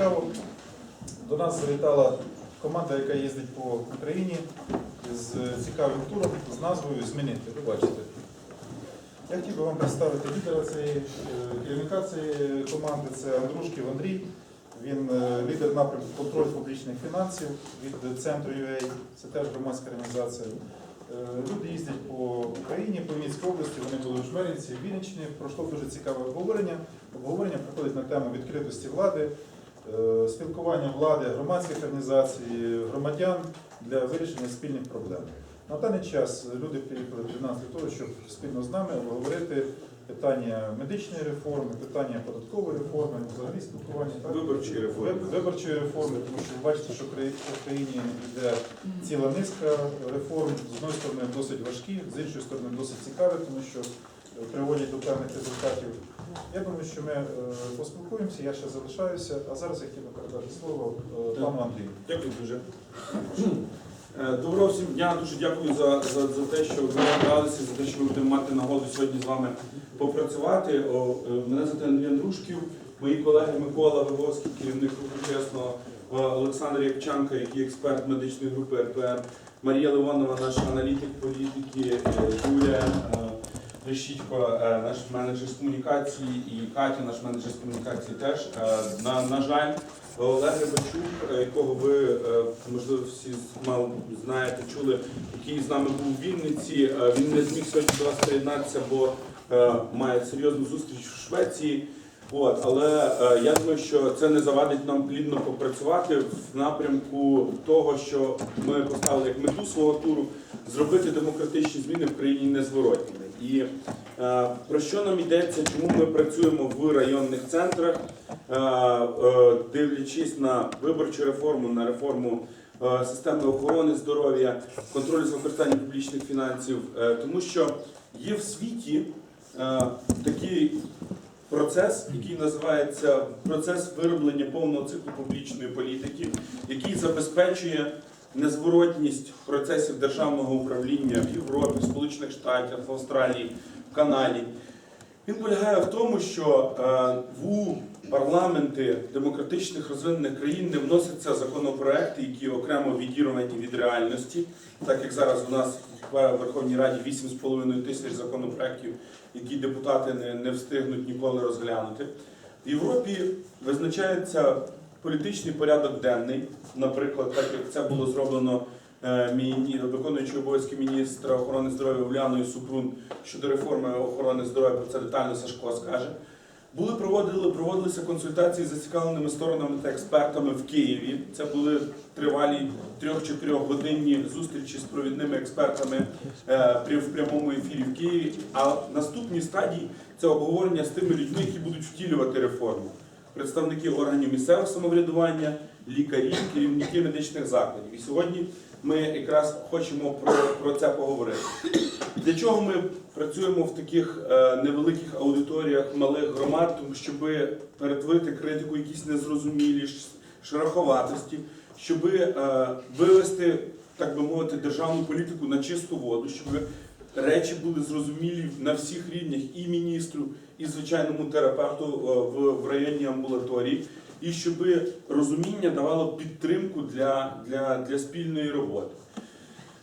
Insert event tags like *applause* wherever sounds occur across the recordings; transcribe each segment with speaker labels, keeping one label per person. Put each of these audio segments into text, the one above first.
Speaker 1: цікаво. До нас завітала команда, яка їздить по Україні з цікавим туром з назвою Змінити. Ви бачите. Я хотів би вам представити лідера цієї е, керівника цієї команди. Це Андрушків Андрій. Він е, лідер напрямку контроль публічних фінансів від центру UA. Це теж громадська організація. Е, Люди їздять по Україні, по Вінницькій області, вони були в Жмеринці, в Вінниччині. Пройшло дуже цікаве обговорення. Обговорення проходить на тему відкритості влади, е, спілкування влади, громадських організацій, громадян для вирішення спільних проблем. На даний час люди приїхали до нас для того, щоб спільно з нами обговорити питання медичної реформи, питання податкової реформи, взагалі спілкування так?
Speaker 2: Виборчої реформи.
Speaker 1: Виборчої реформи, тому що ви бачите, що в Україні йде ціла низка реформ, з однієї сторони досить важкі, з іншої сторони досить цікаві, тому що е, приводять до певних результатів. Я думаю, що ми е, поспілкуємося, я ще залишаюся, а зараз я хотів би передати слово е, пану Андрію.
Speaker 2: Дякую дуже. Е, Доброго всім дня, дуже дякую за, за, за те, що ви набралися, за те, що ми будемо мати нагоду сьогодні з вами попрацювати. О, Мене звати Андрій Андрушків, мої колеги Микола Виговський, керівник руху чесно, е, Олександр Якчанка, який експерт медичної групи РПР, Марія Ливонова, наш аналітик політики, Юлія Решітько, е, наш менеджер з комунікації, і Катя, наш менеджер з комунікації теж. Е, На, на жаль, Олег Рибачук, е, якого ви, можливо, всі мало знаєте, чули, який з нами був у Вінниці. Він не зміг сьогодні до вас приєднатися, бо має серйозну зустріч в Швеції. От, але я думаю, що це не завадить нам плідно попрацювати в напрямку того, що ми поставили як мету свого туру зробити демократичні зміни в країні незворотніми. І е, про що нам йдеться, чому ми працюємо в районних центрах, е, е, дивлячись на виборчу реформу, на реформу е, системи охорони здоров'я, контролю за використанням публічних фінансів, Е, тому що є в світі е, такий процес, який називається процес вироблення повного циклу публічної політики, який забезпечує незворотність процесів державного управління в Європі, в Сполучених Штатах, в Австралії, в Канаді. Він полягає в тому, що е, в парламенти демократичних розвинених країн не вносяться законопроекти, які окремо відірвані від реальності, так як зараз у нас в Верховній Раді 8,5 тисяч законопроектів, які депутати не, не встигнуть ніколи розглянути. В Європі визначається політичний порядок денний, наприклад, так як це було зроблено е, міні- виконуючий обов'язки міністра охорони здоров'я Уляною Супрун щодо реформи охорони здоров'я, про це детально Сашко скаже. Були проводили, проводилися консультації з зацікавленими сторонами та експертами в Києві. Це були тривалі трьох-чотирьох годинні зустрічі з провідними експертами е, в прямому ефірі в Києві. А наступні стадії це обговорення з тими людьми, які будуть втілювати реформу. Представники органів місцевого самоврядування, лікарі, керівники медичних закладів. І сьогодні ми якраз хочемо про, про це поговорити. Для чого ми працюємо в таких е, невеликих аудиторіях малих громад, тому щоб перетворити критику, якісь незрозумілі шероховатості, щоб е, вивести, так би мовити, державну політику на чисту воду, щоб речі були зрозумілі на всіх рівнях і міністру, і звичайному терапевту е, в, районній амбулаторії, і щоб розуміння давало підтримку для, для, для спільної роботи.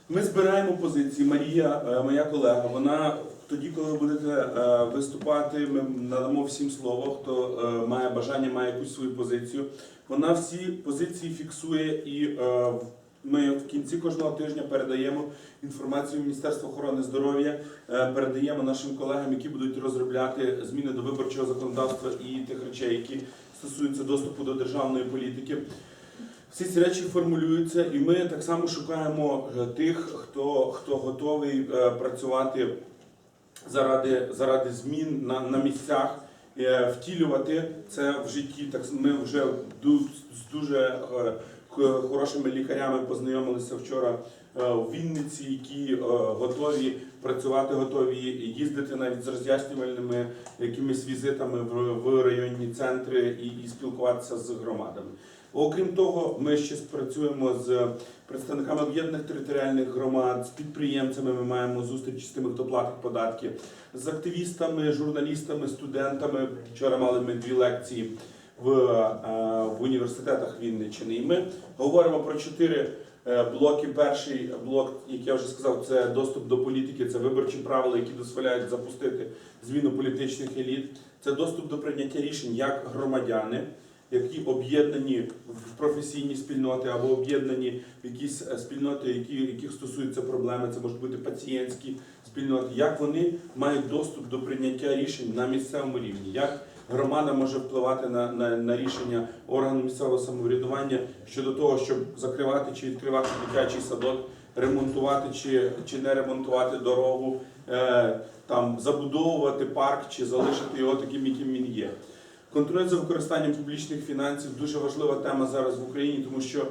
Speaker 2: Ми збираємо позиції. Марія, е, моя колега, вона тоді, коли ви будете е, виступати, ми надамо всім слово, хто має бажання, має якусь свою позицію. Вона всі позиції фіксує і ми в кінці кожного тижня передаємо інформацію Міністерства охорони здоров'я, е, передаємо нашим колегам, які будуть розробляти зміни до виборчого законодавства і тих речей, які стосуються доступу до державної політики. Всі ці речі формулюються, і ми так само шукаємо е, тих, хто, хто готовий е, працювати заради, заради змін на, на місцях, втілювати це в житті. Так ми вже з дуже хорошими лікарями познайомилися вчора е, у Вінниці, які е, готові працювати, готові їздити навіть з роз'яснювальними якимись візитами в, в районні центри і, спілкуватися з громадами. Окрім того, ми ще спрацюємо з представниками об'єднаних територіальних громад, з підприємцями. Ми маємо зустріч з тими, хто платить податки, з активістами, журналістами, студентами. Вчора мали ми дві лекції. в, е, в університетах Вінниччини. І ми говоримо про чотири е, блоки. Перший блок, як я вже сказав, це доступ до політики, це виборчі правила, які дозволяють запустити зміну політичних еліт. Це доступ до прийняття рішень як громадяни, які об'єднані в професійні спільноти або об'єднані в якісь е, спільноти, які, яких стосуються проблеми, це можуть бути пацієнтські спільноти, як вони мають доступ до прийняття рішень на місцевому рівні, як громада може впливати на, на, на рішення органу місцевого самоврядування щодо того, щоб закривати чи відкривати дитячий садок, ремонтувати чи, чи не ремонтувати дорогу, е, там забудовувати парк чи залишити його таким, яким він є. Контроль за використанням публічних фінансів дуже важлива тема зараз в Україні, тому що,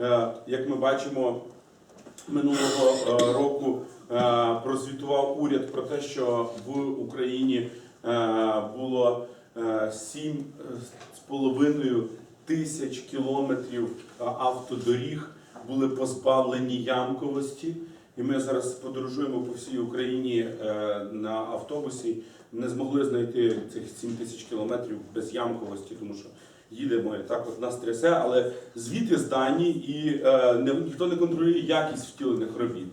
Speaker 2: е, як ми бачимо, минулого е, року е, прозвітував уряд про те, що в Україні е, було е, сім з половиною тисяч кілометрів е, автодоріг були позбавлені ямковості. І ми зараз подорожуємо по всій Україні е, на автобусі. Не змогли знайти цих 7 тисяч кілометрів без ямковості, тому що їдемо і так от нас трясе, але звіти здані і е, не, ніхто не контролює якість втілених робіт.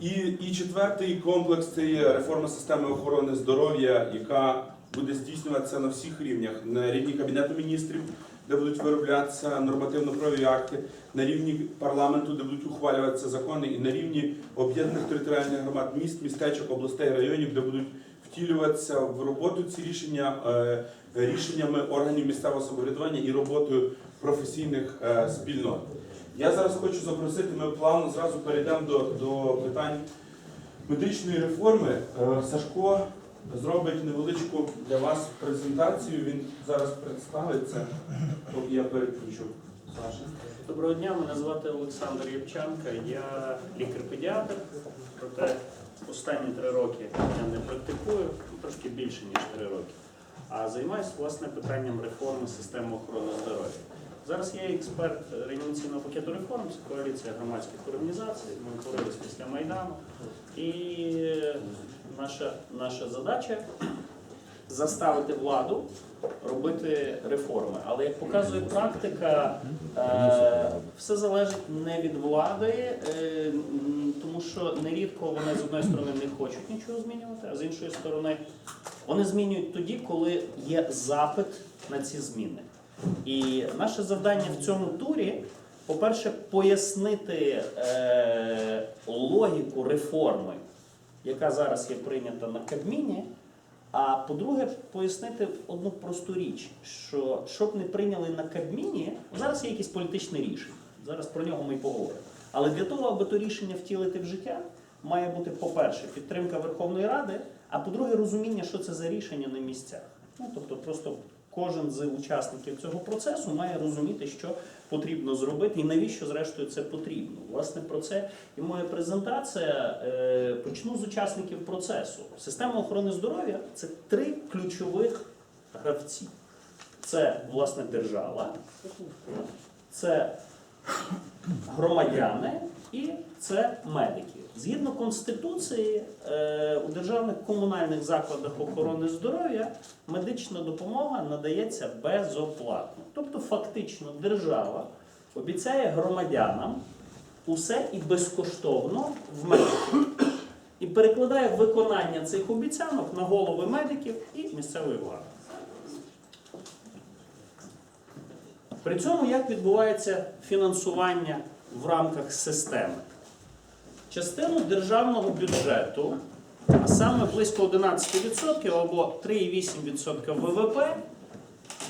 Speaker 2: І, і четвертий комплекс це є реформа системи охорони здоров'я, яка буде здійснюватися на всіх рівнях: на рівні кабінету міністрів, де будуть вироблятися нормативно-правові акти, на рівні парламенту, де будуть ухвалюватися закони, і на рівні об'єднаних територіальних громад міст, містечок, областей, районів, де будуть втілюватися в роботу ці рішення е, рішеннями органів місцевого самоврядування і роботою професійних е, спільнот. Я зараз хочу запросити, ми плавно зразу перейдемо до, до питань медичної реформи. Е, Сашко зробить невеличку для вас презентацію. Він зараз представиться, поки я переключу.
Speaker 3: Доброго дня, мене звати Олександр Євченко. Я лікар-педіатр, проте останні три роки я не практикую, трошки більше ніж три роки. А займаюся власне питанням реформи системи охорони здоров'я. Зараз я експерт реанімаційного пакету реформ, це коаліція громадських організацій. Ми утворились після Майдану. І наша, наша задача *clears throat* заставити владу робити реформи. Але як показує практика, е, все залежить не від влади, е, тому що нерідко вони з одної сторони не хочуть нічого змінювати, а з іншої сторони вони змінюють тоді, коли є запит на ці зміни. І наше завдання в цьому турі, по-перше, пояснити е, логіку реформи, яка зараз є прийнята на Кабміні. А по-друге, пояснити одну просту річ, що щоб не прийняли на Кабміні, зараз є якесь політичне рішення. Зараз про нього ми й поговоримо. Але для того, аби то рішення втілити в життя, має бути, по-перше, підтримка Верховної Ради, а по-друге, розуміння, що це за рішення на місцях. Ну, тобто, просто кожен з учасників цього процесу має розуміти, що потрібно зробити і навіщо, зрештою, це потрібно. Власне, про це і моя презентація. Е, Почну з учасників процесу. Система охорони здоров'я це три ключових гравці. Це, власне, держава, це громадяни і це медики. Згідно Конституції, е, у державних комунальних закладах охорони здоров'я медична допомога надається безоплатно. Тобто, фактично, держава обіцяє громадянам усе і безкоштовно в медиків. І перекладає виконання цих обіцянок на голови медиків і місцевої влади. При цьому як відбувається фінансування в рамках системи? Частину державного бюджету, а саме близько 11% або 3,8% ВВП,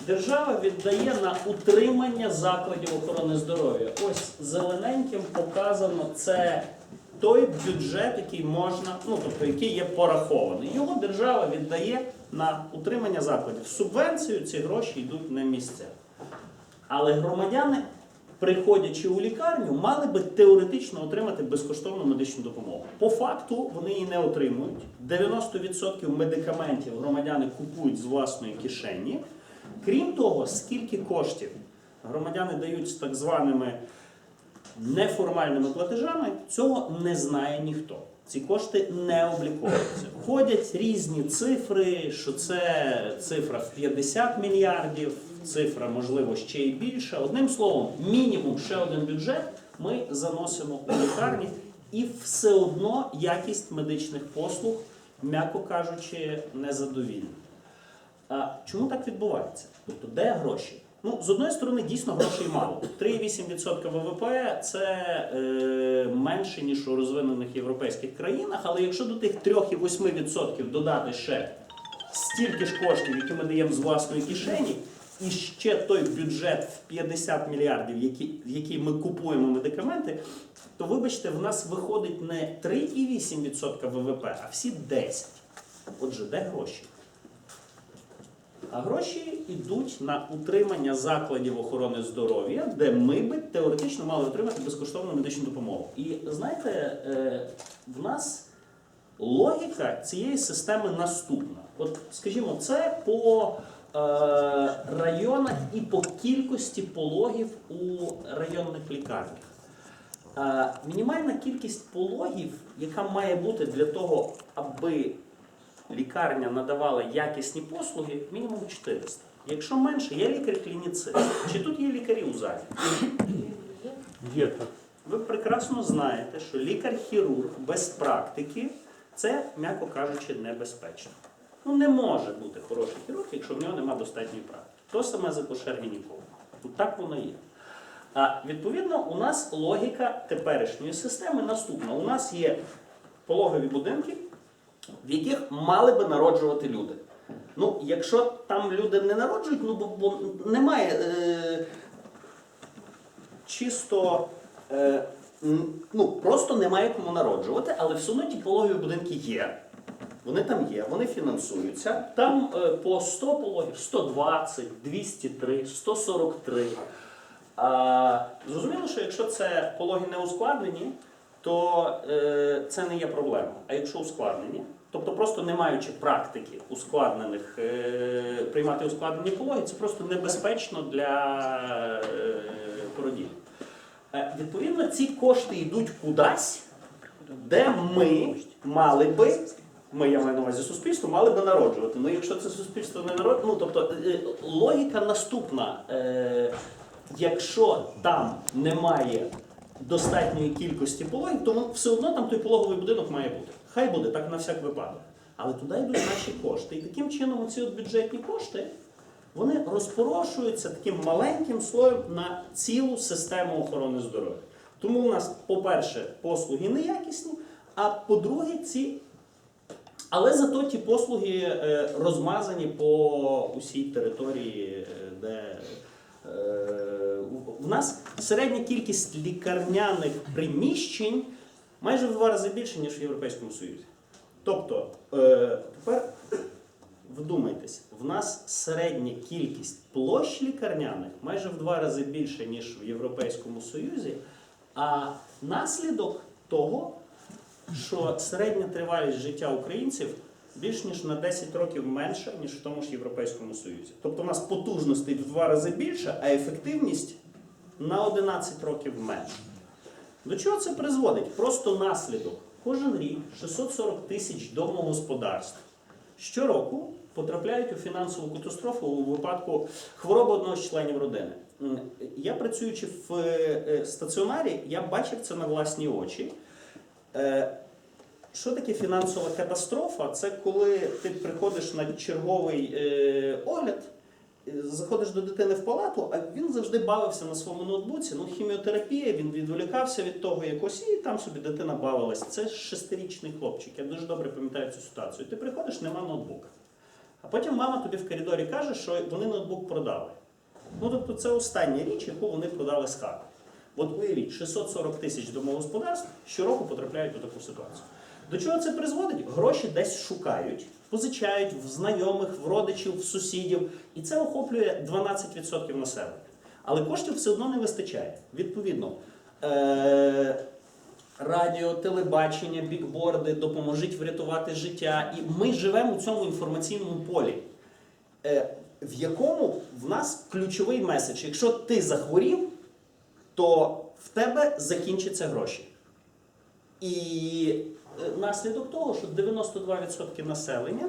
Speaker 3: держава віддає на утримання закладів охорони здоров'я. Ось зелененьким показано це той бюджет, який можна, ну тобто який є порахований. Його держава віддає на утримання закладів. Субвенцію ці гроші йдуть на місця. Але громадяни, приходячи у лікарню, мали би теоретично отримати безкоштовну медичну допомогу. По факту вони її не отримують. 90% медикаментів громадяни купують з власної кишені. Крім того, скільки коштів громадяни дають з так званими неформальними платежами, цього не знає ніхто. Ці кошти не обліковуються. Ходять різні цифри, що це цифра в 50 мільярдів, цифра, можливо, ще й більша. Одним словом, мінімум ще один бюджет ми заносимо у лікарні, і все одно якість медичних послуг, м'яко кажучи, незадовільна. А чому так відбувається? Тобто, де гроші? Ну, з одної сторони, дійсно грошей мало. 3,8% ВВП це е, менше, ніж у розвинених європейських країнах, але якщо до тих 3,8% додати ще стільки ж коштів, які ми даємо з власної кишені, і ще той бюджет в 50 мільярдів, який, в який ми купуємо медикаменти, то вибачте, в нас виходить не 3,8% ВВП, а всі 10%. Отже, де гроші? А гроші йдуть на утримання закладів охорони здоров'я, де ми би теоретично мали отримати безкоштовну медичну допомогу. І знаєте, е, в нас логіка цієї системи наступна. От, скажімо, це по районах і по кількості пологів у районних лікарнях. Е, мінімальна кількість пологів, яка має бути для того, аби лікарня надавала якісні послуги, мінімум 400. Якщо менше, є лікар-клініцист. Чи тут є лікарі у залі?
Speaker 4: Є так.
Speaker 3: Ви прекрасно знаєте, що лікар-хірург без практики це, м'яко кажучи, небезпечно. Ну не може бути хороший хірург, якщо в нього немає достатньої практики. То саме з акушер-гінеколог. Тут так воно є. А відповідно, у нас логіка теперішньої системи наступна. У нас є пологові будинки, в яких мали би народжувати люди. Ну, якщо там люди не народжують, ну бо, бо немає е, чисто. Е, ну, просто немає кому народжувати, але все одно ті пологові будинки є. Вони там є, вони фінансуються. Там е, по 100 пологів, 120, 203, 143. А, зрозуміло, що якщо це пологи не ускладнені, то е, це не є проблема. А якщо ускладнені, тобто просто не маючи практики ускладнених, е, приймати ускладнені пологи, це просто небезпечно для е, породіль. Е, Відповідно, ці кошти йдуть кудись, де ми мали би, ми я маю на увазі суспільство, мали би народжувати. Ну якщо це суспільство не народжує, ну тобто е, логіка наступна. Е, Якщо там немає достатньої кількості пологів, то все одно там той пологовий будинок має бути. Хай буде так на всяк випадок. Але туди йдуть наші кошти. І таким чином ці от бюджетні кошти вони розпорошуються таким маленьким слоєм на цілу систему охорони здоров'я. Тому у нас, по-перше, послуги неякісні, а по-друге, ці. Але зато ті послуги е, розмазані по усій території, е, де е, в нас середня кількість лікарняних приміщень майже в два рази більше, ніж в Європейському Союзі. Тобто, е, тепер вдумайтесь, в нас середня кількість площ лікарняних майже в два рази більше, ніж в Європейському Союзі, а наслідок того, що середня тривалість життя українців більш ніж на 10 років менша, ніж в тому ж Європейському Союзі. Тобто у нас потужностей в два рази більше, а ефективність на 11 років менша. До чого це призводить? Просто наслідок. Кожен рік 640 тисяч домогосподарств щороку потрапляють у фінансову катастрофу у випадку хвороби одного з членів родини. Я працюючи в е, стаціонарі, я бачив це на власні очі. Е, Що таке фінансова катастрофа? Це коли ти приходиш на черговий е, огляд, е, заходиш до дитини в палату, а він завжди бавився на своєму ноутбуці. Ну, хіміотерапія, він відволікався від того якось, і там собі дитина бавилась. Це шестирічний хлопчик. Я дуже добре пам'ятаю цю ситуацію. Ти приходиш, нема ноутбука. А потім мама тобі в коридорі каже, що вони ноутбук продали. Ну, тобто, це остання річ, яку вони продали з хати. От уявіть, 640 тисяч домогосподарств щороку потрапляють у таку ситуацію. До чого це призводить? Гроші десь шукають, позичають в знайомих, в родичів, в сусідів, і це охоплює 12% населення. Але коштів все одно не вистачає. Відповідно, е- радіо, телебачення, бікборди допоможіть врятувати життя. І ми живемо у цьому інформаційному полі, е- в якому в нас ключовий меседж. Якщо ти захворів, то в тебе закінчаться гроші. І е, наслідок того, що 92% населення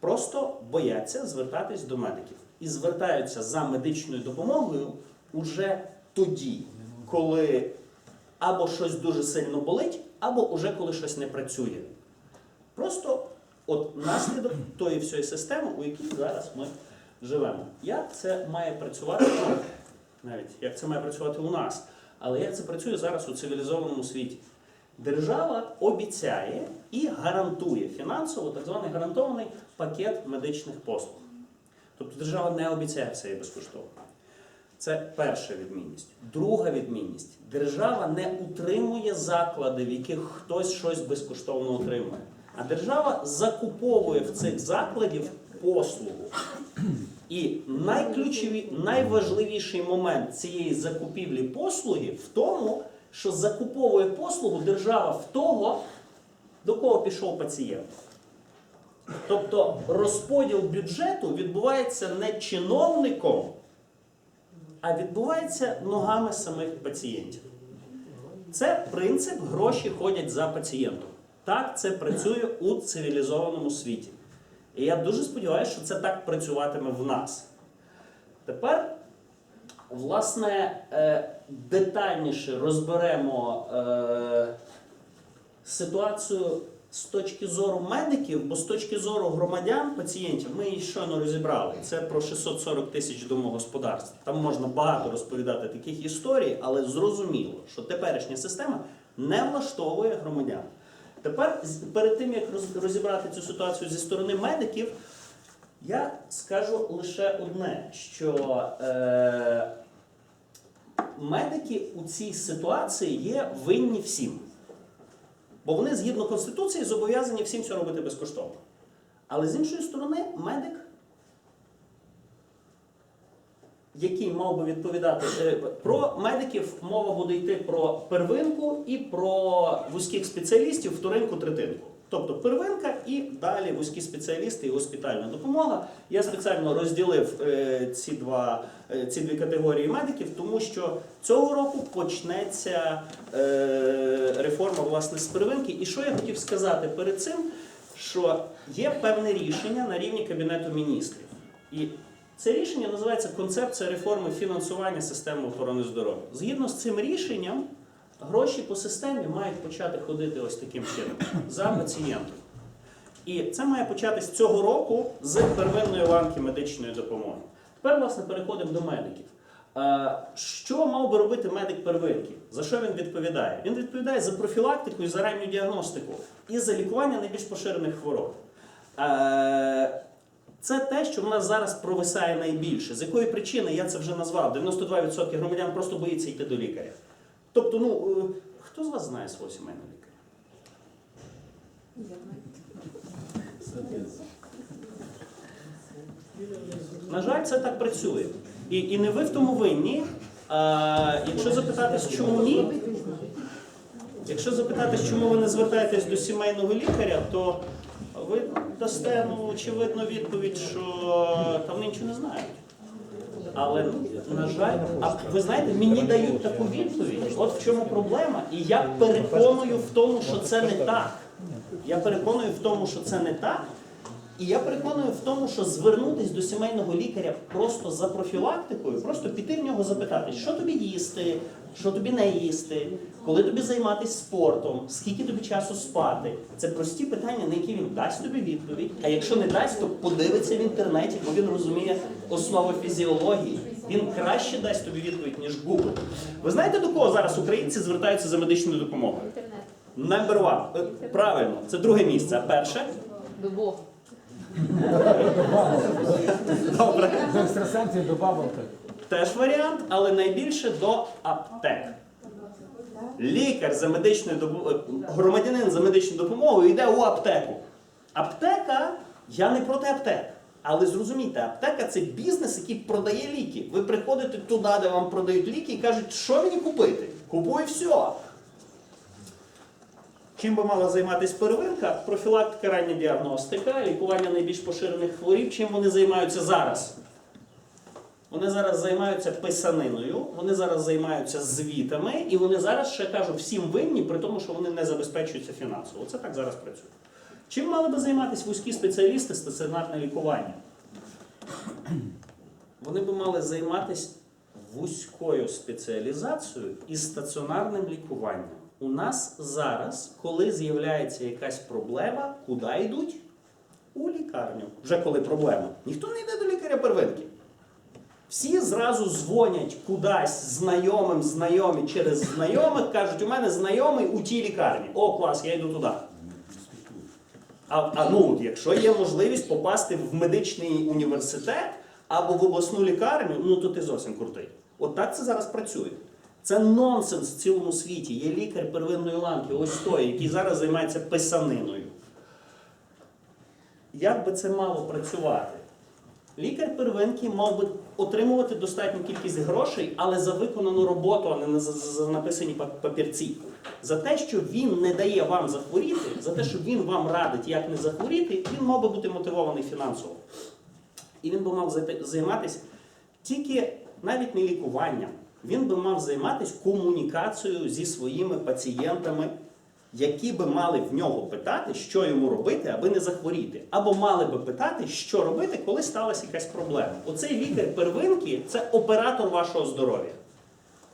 Speaker 3: просто бояться звертатись до медиків. і звертаються за медичною допомогою уже тоді, коли або щось дуже сильно болить, або уже коли щось не працює. Просто от наслідок тої всієї системи, у якій зараз ми живемо. Як це має працювати навіть як це має працювати у нас, але як це працює зараз у цивілізованому світі? Держава обіцяє і гарантує фінансово так званий гарантований пакет медичних послуг. Тобто держава не обіцяє все і безкоштовно. Це перша відмінність. Друга відмінність: держава не утримує заклади, в яких хтось щось безкоштовно отримує. А держава закуповує в цих закладів послугу. І найключові, найважливіший момент цієї закупівлі послуги в тому, що закуповує послугу держава в того, до кого пішов пацієнт. Тобто розподіл бюджету відбувається не чиновником, а відбувається ногами самих пацієнтів. Це принцип гроші ходять за пацієнтом. Так це працює у цивілізованому світі. І я дуже сподіваюся, що це так працюватиме в нас. Тепер, власне, е, детальніше розберемо е, ситуацію з точки зору медиків, бо з точки зору громадян, пацієнтів, ми її щойно розібрали. Це про 640 тисяч домогосподарств. Там можна багато розповідати таких історій, але зрозуміло, що теперішня система не влаштовує громадян. Тепер, перед тим як розібрати цю ситуацію зі сторони медиків, я скажу лише одне, що е, медики у цій ситуації є винні всім. Бо вони згідно Конституції зобов'язані всім це робити безкоштовно. Але з іншої сторони, медик, який мав би відповідати е, про медиків, мова буде йти про первинку і про вузьких спеціалістів, вторинку, третинку. Тобто первинка і далі вузькі спеціалісти і госпітальна допомога. Я спеціально розділив е, ці, два, е, ці дві категорії медиків, тому що цього року почнеться реформа власне з первинки. І що я хотів сказати перед цим, що є певне рішення на рівні Кабінету міністрів. І це рішення називається концепція реформи фінансування системи охорони здоров'я. Згідно з цим рішенням, гроші по системі мають почати ходити ось таким чином за пацієнтом. І це має початись цього року з первинної ланки медичної допомоги. Тепер, власне, переходимо до медиків. Е, Що мав би робити медик первинки? За що він відповідає? Він відповідає за профілактику і за ранню діагностику і за лікування найбільш поширених хвороб. Це те, що в нас зараз провисає найбільше. З якої причини я це вже назвав? 92% громадян просто боїться йти до лікаря. Тобто, ну е, хто з вас знає свого сімейного лікаря? На жаль, це так працює. І, і не ви в тому винні. А, якщо запитатись, чому ні, якщо запитатись, чому ви не звертаєтесь до сімейного лікаря, то ви дасте ну, очевидно відповідь, що там вони нічого не знають. Але на жаль, а ви знаєте, мені дають таку відповідь. От в чому проблема. І я переконую в тому, що це не так. Я переконую в тому, що це не так. І я переконую в тому, що звернутися до сімейного лікаря просто за профілактикою, просто піти в нього запитати, що тобі їсти, що тобі не їсти, коли тобі займатися спортом, скільки тобі часу спати. Це прості питання, на які він дасть тобі відповідь. А якщо не дасть, то подивиться в інтернеті, бо він розуміє основи фізіології. Він краще дасть тобі відповідь, ніж Google. Ви знаєте, до кого зараз українці звертаються за медичною допомогою?
Speaker 5: Інтернет.
Speaker 3: Number one. Е, Правильно, це друге місце. А перше?
Speaker 5: До Бога.
Speaker 3: Добре.
Speaker 6: До екстрасенсів добавив.
Speaker 3: Теж варіант, але найбільше до аптек. Лікар за медичною допо- е, громадянин за медичною допомогою йде у аптеку. Аптека, я не проти аптек. Але зрозумійте, аптека це бізнес, який продає ліки. Ви приходите туди, де вам продають ліки, і кажуть, що мені купити? Купуй все. Чим би мала займатися первинка? Профілактика, рання діагностика, лікування найбільш поширених хворіб. Чим вони займаються зараз? Вони зараз займаються писаниною, вони зараз займаються звітами, і вони зараз ще кажу всім винні, при тому, що вони не забезпечуються фінансово. Це так зараз працює. Чим мали би займатися вузькі спеціалісти стаціонарне лікування? вони би мали займатися вузькою спеціалізацією і стаціонарним лікуванням. У нас зараз, коли з'являється якась проблема, куди йдуть? У лікарню. Вже коли проблема. Ніхто не йде до лікаря первинки. Всі зразу дзвонять кудись знайомим, знайомі через знайомих, кажуть, у мене знайомий у тій лікарні. О, клас, я йду туди. А, а ну, якщо є можливість попасти в медичний університет або в обласну лікарню, ну то ти зовсім крутий. От так це зараз працює. Це нонсенс в цілому світі. Є лікар первинної ланки, ось той, який зараз займається писаниною. Як би це мало працювати? Лікар первинки мав би отримувати достатню кількість грошей, але за виконану роботу, а не за, написані папірці. За те, що він не дає вам захворіти, за те, що він вам радить, як не захворіти, він мав би бути мотивований фінансово. І він би мав займатися тільки навіть не лікуванням. Він би мав займатися комунікацією зі своїми пацієнтами, які би мали в нього питати, що йому робити, аби не захворіти. Або мали би питати, що робити, коли сталася якась проблема. Оцей лікар первинки це оператор вашого здоров'я.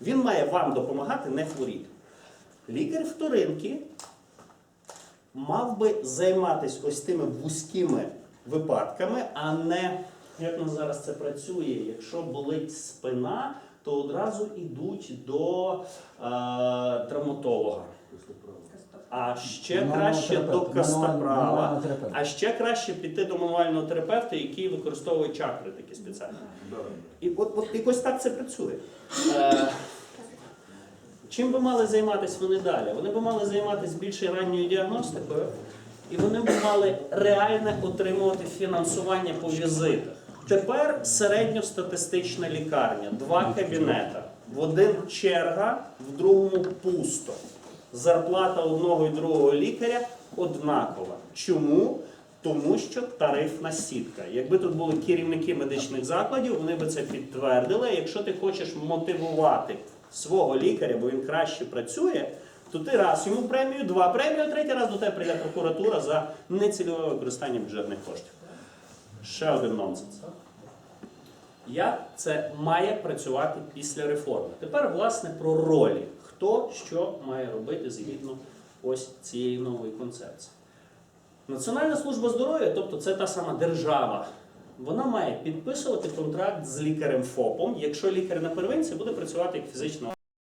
Speaker 3: Він має вам допомагати не хворіти. Лікар вторинки мав би займатися ось тими вузькими випадками, а не як нас зараз це працює. Якщо болить спина, то одразу йдуть до е, травматолога. А ще краще до кастоправа. А ще краще піти до мануального терапевта, який використовує чакри такі спеціальні. І от, от якось так це працює. Е, чим би мали займатися вони далі? Вони би мали займатися більше ранньою діагностикою, і вони б мали реально отримувати фінансування по візитах. Тепер середньостатистична лікарня, два кабінета. В один черга, в другому пусто. Зарплата одного і другого лікаря однакова. Чому? Тому що тарифна сітка. Якби тут були керівники медичних закладів, вони би це підтвердили. Якщо ти хочеш мотивувати свого лікаря, бо він краще працює, то ти раз йому премію, два премію, третій раз до тебе прийде прокуратура за нецільове використання бюджетних коштів. Ще один нонсенс. Як це має працювати після реформи? Тепер, власне, про ролі. Хто що має робити згідно ось цієї нової концепції. Національна служба здоров'я, тобто це та сама держава, вона має підписувати контракт з лікарем ФОПом, якщо лікар на первинці буде працювати як фізична